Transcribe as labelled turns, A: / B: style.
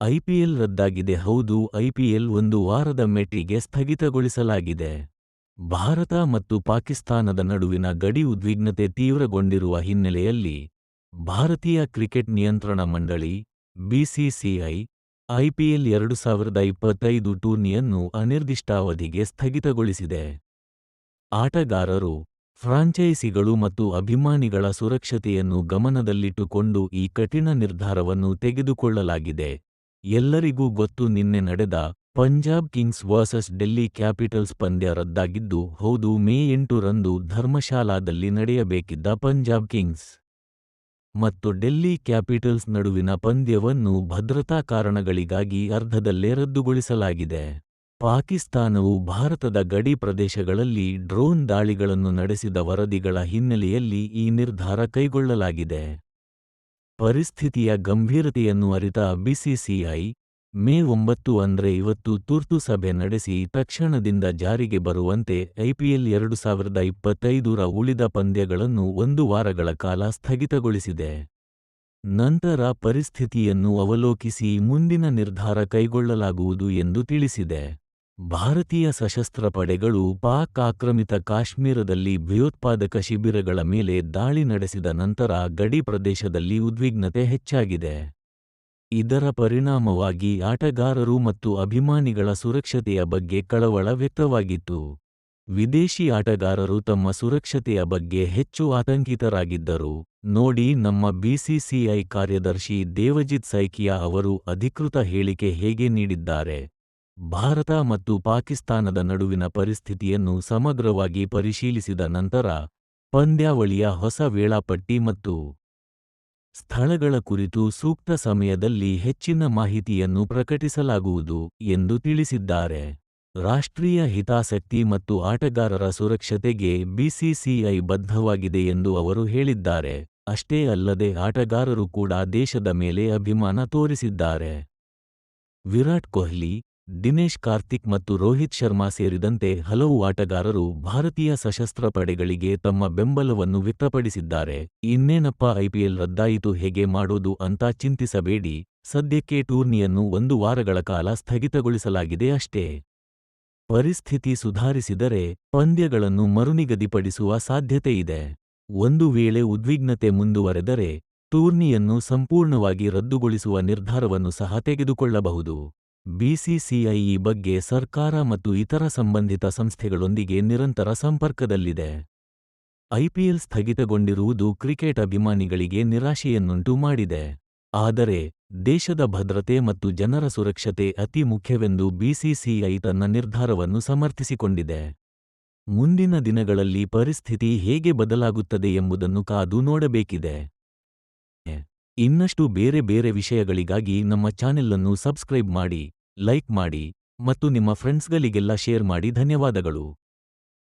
A: IPL ರದ್ದಾಗಿದೆ. ಹೌದು IPL ಒಂದು ವಾರದ ಮೆಟ್ಟಿಗೆ ಸ್ಥಗಿತಗೊಳಿಸಲಾಗಿದೆ. ಭಾರತ ಮತ್ತು ಪಾಕಿಸ್ತಾನದ ನಡುವಿನ ಗಡಿ ಉದ್ವಿಗ್ನತೆ ತೀವ್ರಗೊಂಡಿರುವ ಹಿನ್ನೆಲೆಯಲ್ಲಿ ಭಾರತೀಯ ಕ್ರಿಕೆಟ್ ನಿಯಂತ್ರಣ ಮಂಡಳಿ ಬಿಸಿಸಿಐ ಐಪಿಎಲ್ ಎರಡು ಸಾವಿರದ ಇಪ್ಪತ್ತೈದು ಟೂರ್ನಿಯನ್ನು ಅನಿರ್ದಿಷ್ಟಾವಧಿಗೆ ಸ್ಥಗಿತಗೊಳಿಸಿದೆ. ಆಟಗಾರರು, ಫ್ರಾಂಚೈಸಿಗಳು ಮತ್ತು ಅಭಿಮಾನಿಗಳ ಸುರಕ್ಷತೆಯನ್ನು ಗಮನದಲ್ಲಿಟ್ಟುಕೊಂಡು ಈ ಕಠಿಣ ನಿರ್ಧಾರವನ್ನು ತೆಗೆದುಕೊಳ್ಳಲಾಗಿದೆ. ಎಲ್ಲರಿಗೂ ಗೊತ್ತು ನಿನ್ನೆ ನಡೆದ Punjab kings versus Delhi capitals ಪಂದ್ಯ ರದ್ದಾಗಿದ್ದು, ಹೌದು, ಮೇ ಎಂಟು ರಂದು ಧರ್ಮಶಾಲಾದಲ್ಲಿ ನಡೆಯಬೇಕಿದ್ದ ಪಂಜಾಬ್ ಕಿಂಗ್ಸ್. ಮತ್ತು ಡೆಲ್ಲಿ ಕ್ಯಾಪಿಟಲ್ಸ್ ನಡುವಿನ ಪಂದ್ಯವನ್ನು ಭದ್ರತಾ ಕಾರಣಗಳಿಗಾಗಿ ಅರ್ಧದಲ್ಲೇ ರದ್ದುಗೊಳಿಸಲಾಗಿದೆ. ಪಾಕಿಸ್ತಾನವು ಭಾರತದ ಗಡಿ ಪ್ರದೇಶಗಳಲ್ಲಿ ಡ್ರೋನ್ ದಾಳಿಗಳನ್ನು ನಡೆಸಿದ ವರದಿಗಳ ಹಿನ್ನೆಲೆಯಲ್ಲಿ ಈ ನಿರ್ಧಾರ ಕೈಗೊಳ್ಳಲಾಗಿದೆ. ಪರಿಸ್ಥಿತಿಯ ಗಂಭೀರತೆಯನ್ನು ಅರಿತ ಬಿಸಿಸಿಐ, ಮೇ ಒಂಬತ್ತು ಅಂದ್ರೆ ಇವತ್ತು ತುರ್ತು ಸಭೆ ನಡೆಸಿ ತಕ್ಷಣದಿಂದ ಜಾರಿಗೆ ಬರುವಂತೆ ಐಪಿಎಲ್ ಎರಡು ಸಾವಿರದ ಇಪ್ಪತ್ತೈದರ ಉಳಿದ ಪಂದ್ಯಗಳನ್ನು ಒಂದು ವಾರಗಳ ಕಾಲ ಸ್ಥಗಿತಗೊಳಿಸಿದೆ. ನಂತರ ಪರಿಸ್ಥಿತಿಯನ್ನು ಅವಲೋಕಿಸಿ ಮುಂದಿನ ನಿರ್ಧಾರ ಕೈಗೊಳ್ಳಲಾಗುವುದು ಎಂದು ತಿಳಿಸಿದೆ. ಭಾರತೀಯ ಸಶಸ್ತ್ರ ಪಡೆಗಳು ಪಾಕ್ ಆಕ್ರಮಿತ ಕಾಶ್ಮೀರದಲ್ಲಿ ಭಯೋತ್ಪಾದಕ ಶಿಬಿರಗಳ ಮೇಲೆ ದಾಳಿ ನಡೆಸಿದ ನಂತರ ಗಡಿ ಪ್ರದೇಶದಲ್ಲಿ ಉದ್ವಿಗ್ನತೆ ಹೆಚ್ಚಾಗಿದೆ. ಇದರ ಪರಿಣಾಮವಾಗಿ ಆಟಗಾರರು ಮತ್ತು ಅಭಿಮಾನಿಗಳ ಸುರಕ್ಷತೆಯ ಬಗ್ಗೆ ಕಳವಳ ವ್ಯಕ್ತವಾಗಿತ್ತು. ವಿದೇಶಿ ಆಟಗಾರರು ತಮ್ಮ ಸುರಕ್ಷತೆಯ ಬಗ್ಗೆ ಹೆಚ್ಚು ಆತಂಕಿತರಾಗಿದ್ದರು. ನೋಡಿ ನಮ್ಮ ಬಿಸಿಸಿಐ ಕಾರ್ಯದರ್ಶಿ ದೇವಜಿತ್ ಸೈಕಿಯಾ ಅವರು ಅಧಿಕೃತ ಹೇಳಿಕೆ ಹೇಗೆ ನೀಡಿದ್ದಾರೆ. ಭಾರತ ಮತ್ತು ಪಾಕಿಸ್ತಾನದ ನಡುವಿನ ಪರಿಸ್ಥಿತಿಯನ್ನು ಸಮಗ್ರವಾಗಿ ಪರಿಶೀಲಿಸಿದ ನಂತರ, ಪಂದ್ಯಾವಳಿಯ ಹೊಸ ವೇಳಾಪಟ್ಟಿ ಮತ್ತು ಸ್ಥಳಗಳ ಕುರಿತು ಸೂಕ್ತ ಸಮಯದಲ್ಲಿ ಹೆಚ್ಚಿನ ಮಾಹಿತಿಯನ್ನು ಪ್ರಕಟಿಸಲಾಗುವುದು ಎಂದು ತಿಳಿಸಿದ್ದಾರೆ. ರಾಷ್ಟ್ರೀಯ ಹಿತಾಸಕ್ತಿ ಮತ್ತು ಆಟಗಾರರ ಸುರಕ್ಷತೆಗೆ ಬಿಸಿಸಿಐ ಬದ್ಧವಾಗಿದೆ ಎಂದು ಅವರು ಹೇಳಿದ್ದಾರೆ. ಅಷ್ಟೇ ಅಲ್ಲದೆ ಆಟಗಾರರು ಕೂಡ ದೇಶದ ಮೇಲೆ ಅಭಿಮಾನ ತೋರಿಸಿದ್ದಾರೆ. ವಿರಾಟ್ ಕೊಹ್ಲಿ ದಿನೇಶ್ ಕಾರ್ತಿಕ್ ಮತ್ತು ರೋಹಿತ್ ಶರ್ಮಾ ಸೇರಿದಂತೆ ಹಲವು ಆಟಗಾರರು ಭಾರತೀಯ ಸಶಸ್ತ್ರ ಪಡೆಗಳಿಗೆ ತಮ್ಮ ಬೆಂಬಲವನ್ನು ವ್ಯಕ್ತಪಡಿಸಿದ್ದಾರೆ. ಇನ್ನೇನಪ್ಪ ಐಪಿಎಲ್ ರದ್ದಾಯಿತು, ಹೇಗೆ ಮಾಡೋದು ಅಂತ ಚಿಂತಿಸಬೇಡಿ. ಸದ್ಯಕ್ಕೆ ಟೂರ್ನಿಯನ್ನು ಒಂದು ವಾರಗಳ ಕಾಲ ಸ್ಥಗಿತಗೊಳಿಸಲಾಗಿದೆ ಅಷ್ಟೇ. ಪರಿಸ್ಥಿತಿ ಸುಧಾರಿಸಿದರೆ ಪಂದ್ಯಗಳನ್ನು ಮರುನಿಗದಿಪಡಿಸುವ ಸಾಧ್ಯತೆಯಿದೆ ಒಂದು ವೇಳೆ ಉದ್ವಿಗ್ನತೆ ಮುಂದುವರೆದರೆ ಟೂರ್ನಿಯನ್ನು ಸಂಪೂರ್ಣವಾಗಿ ರದ್ದುಗೊಳಿಸುವ ನಿರ್ಧಾರವನ್ನು ಸಹ ತೆಗೆದುಕೊಳ್ಳಬಹುದು. ಬಿಸಿಸಿಐ ಬಗ್ಗೆ ಸರ್ಕಾರ ಮತ್ತು ಇತರ ಸಂಬಂಧಿತ ಸಂಸ್ಥೆಗಳೊಂದಿಗೆ ನಿರಂತರ ಸಂಪರ್ಕದಲ್ಲಿದೆ. ಐಪಿಎಲ್ ಸ್ಥಗಿತಗೊಂಡಿರುವುದು ಕ್ರಿಕೆಟ್ ಅಭಿಮಾನಿಗಳಿಗೆ ನಿರಾಶೆಯನ್ನುಂಟು ಮಾಡಿದೆ. ಆದರೆ, ದೇಶದ ಭದ್ರತೆ ಮತ್ತು ಜನರ ಸುರಕ್ಷತೆ ಅತಿ ಮುಖ್ಯವೆಂದು ಬಿಸಿಸಿಐ ತನ್ನ ನಿರ್ಧಾರವನ್ನು ಸಮರ್ಥಿಸಿಕೊಂಡಿದೆ. ಮುಂದಿನ ದಿನಗಳಲ್ಲಿ ಪರಿಸ್ಥಿತಿ ಹೇಗೆ ಬದಲಾಗುತ್ತದೆ ಎಂಬುದನ್ನು ಕಾದು ನೋಡಬೇಕಿದೆ. ಇನ್ನಷ್ಟು ಬೇರೆ ಬೇರೆ ವಿಷಯಗಳಿಗಾಗಿ ನಮ್ಮ ಚಾನೆಲ್ ಅನ್ನು ಸಬ್ಸ್ಕ್ರೈಬ್ ಮಾಡಿ. ಲೈಕ್ ಮಾಡಿ ಮತ್ತು ನಿಮ್ಮ ಫ್ರೆಂಡ್ಸ್ಗಳಿಗೆಲ್ಲ ಶೇರ್ ಮಾಡಿ ಧನ್ಯವಾದಗಳು.